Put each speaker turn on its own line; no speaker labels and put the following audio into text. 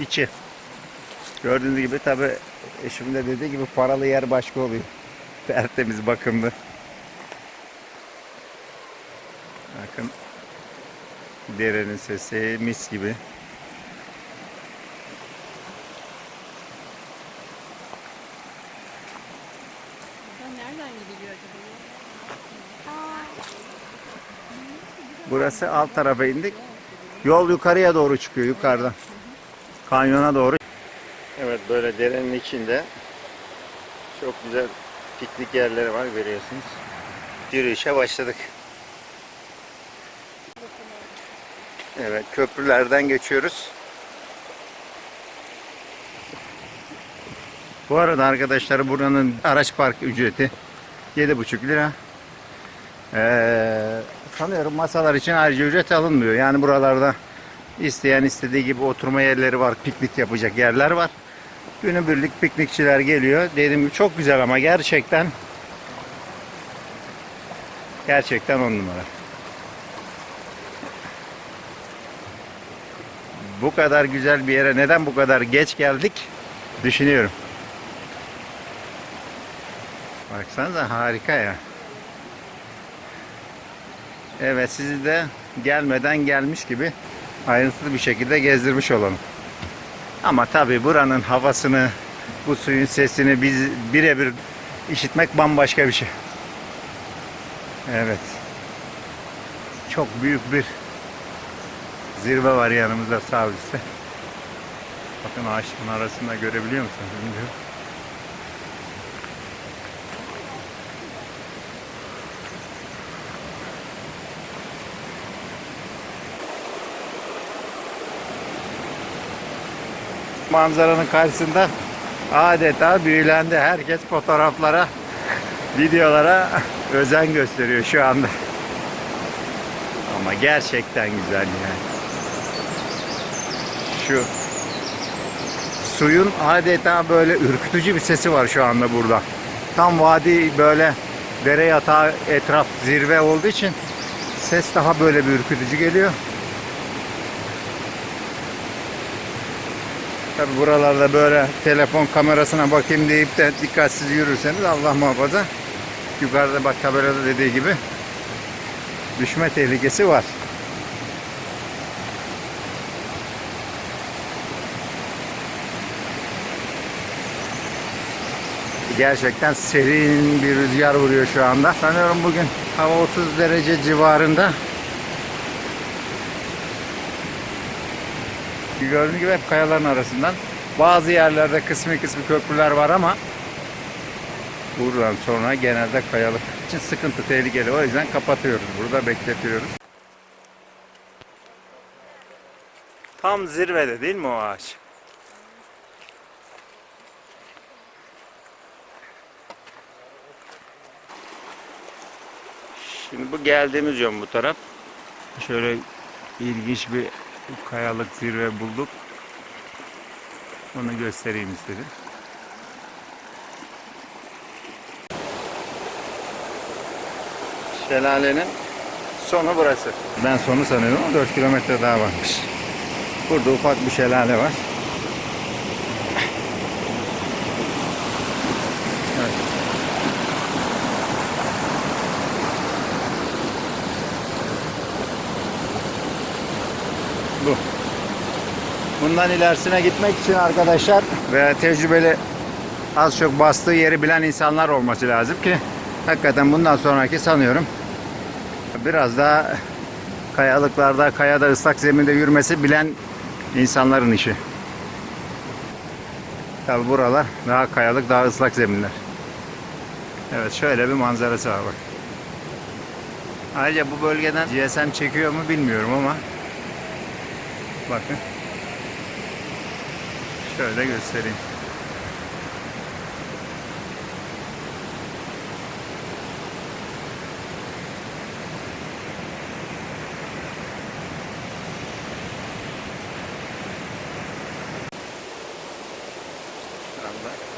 içi. Gördüğünüz gibi tabi eşim de dediği gibi paralı yer başka oluyor. Tertemiz bakımlı. Bakın derenin sesi mis gibi. Burası alt tarafa indik. Yol yukarıya doğru çıkıyor yukarıdan. Kanyona doğru. Evet böyle derenin içinde çok güzel piknik yerleri var görüyorsunuz. Yürüyüşe başladık. Evet köprülerden geçiyoruz. Bu arada arkadaşlar buranın araç park ücreti 7,5 lira. Ee, sanıyorum masalar için ayrıca ücret alınmıyor. Yani buralarda isteyen istediği gibi oturma yerleri var, piknik yapacak yerler var. Günübirlik piknikçiler geliyor. Gibi çok güzel ama gerçekten gerçekten on numara. Bu kadar güzel bir yere neden bu kadar geç geldik düşünüyorum. Baksanıza harika ya. Evet sizi de gelmeden gelmiş gibi ayrıntılı bir şekilde gezdirmiş olalım. Ama tabii buranın havasını, bu suyun sesini biz birebir işitmek bambaşka bir şey. Evet. Çok büyük bir zirve var yanımızda sağ üstte. Bakın ağaçların arasında görebiliyor musunuz bilmiyorum. Manzaranın karşısında adeta büyülendi. Herkes fotoğraflara, videolara özen gösteriyor şu anda. Ama gerçekten güzel yani. Şu suyun adeta böyle ürkütücü bir sesi var şu anda burada. Tam vadi böyle dere yatağı etraf zirve olduğu için ses daha böyle bir ürkütücü geliyor. Tabi buralarda böyle telefon kamerasına bakayım deyip de dikkatsiz yürürseniz Allah muhafaza yukarıda bak tabelada dediği gibi düşme tehlikesi var. Gerçekten serin bir rüzgar vuruyor şu anda. Sanıyorum bugün hava 30 derece civarında. Gördüğünüz gibi hep kayaların arasından. Bazı yerlerde kısmi kısmı köprüler var ama buradan sonra genelde kayalık için sıkıntı tehlikeli. O yüzden kapatıyoruz. Burada bekletiyoruz. Tam zirvede değil mi o ağaç? Şimdi bu geldiğimiz yön bu taraf. Şöyle ilginç bir kayalık zirve bulduk. Onu göstereyim istedim. Şelalenin sonu burası. Ben sonu sanıyordum ama 4 kilometre daha varmış. Burada ufak bir şelale var. Bu. Bundan ilerisine gitmek için arkadaşlar ve tecrübeli az çok bastığı yeri bilen insanlar olması lazım ki hakikaten bundan sonraki sanıyorum biraz daha kayalıklarda, kayada ıslak zeminde yürümesi bilen insanların işi. Tabi buralar daha kayalık, daha ıslak zeminler. Evet şöyle bir manzarası var bak. Ayrıca bu bölgeden GSM çekiyor mu bilmiyorum ama Bakın. Şöyle göstereyim. Şu anda